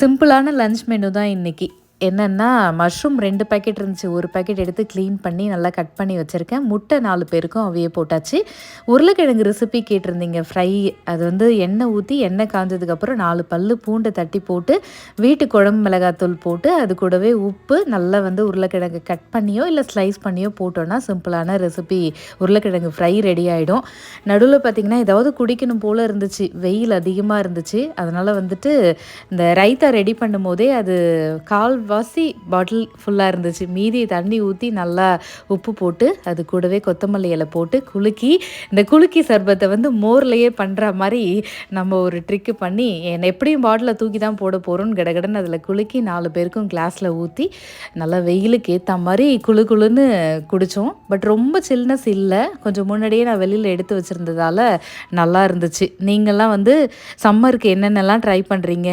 சிம்பிளான lunch menu தான் இன்றைக்கி என்னென்னா மஷ்ரூம் ரெண்டு பேக்கெட் இருந்துச்சு. ஒரு பேக்கெட் எடுத்து க்ளீன் பண்ணி நல்லா கட் பண்ணி வச்சுருக்கேன். முட்டை நாலு பேருக்கும் அவையே போட்டாச்சு. உருளைக்கிழங்கு ரெசிபி கேட்டிருந்தீங்க ஃப்ரை அது வந்து எண்ணெய் ஊற்றி எண்ணெய் காஞ்சதுக்கப்புறம் நாலு பல்லு பூண்டை தட்டி போட்டு வீட்டு குழம்பு மிளகாத்தூள் போட்டு அது கூடவே உப்பு நல்லா வந்து உருளைக்கிழங்கு கட் பண்ணியோ இல்லை ஸ்லைஸ் பண்ணியோ போட்டோன்னா சிம்பிளான ரெசிபி உருளைக்கிழங்கு ஃப்ரை ரெடி ஆகிடும் நடுவில் பார்த்திங்கன்னா ஏதாவது குடிக்கணும் போல் இருந்துச்சு. வெயில் அதிகமாக இருந்துச்சு. அதனால் வந்துட்டு இந்த ரைத்தா ரெடி பண்ணும் போதே அது கால் வாசி பாட்டில் ஃபுல்லாக இருந்துச்சு. மீதி தண்ணி ஊற்றி நல்லா உப்பு போட்டு அது கூடவே கொத்தமல்லி இலை போட்டு குலுக்கி இந்த குலுக்கி சர்பத்தை வந்து மோர்லேயே பண்ணுற மாதிரி நம்ம ஒரு ட்ரிக்கு பண்ணி என்னை எப்படியும் பாட்டில் தூக்கி தான் போட போகிறோன்னு கடகடன்னு அதில் குலுக்கி நாலு பேருக்கும் கிளாஸில் ஊற்றி நல்லா வெயிலுக்கு ஏற்ற மாதிரி குழு குழுன்னு குடித்தோம் பட் ரொம்ப சில்னஸ் இல்லை. கொஞ்சம் முன்னாடியே நான் வெளியில் எடுத்து வச்சுருந்ததால் நல்லா இருந்துச்சு. நீங்கள்லாம் வந்து சம்மருக்கு என்னென்னலாம் ட்ரை பண்ணுறீங்க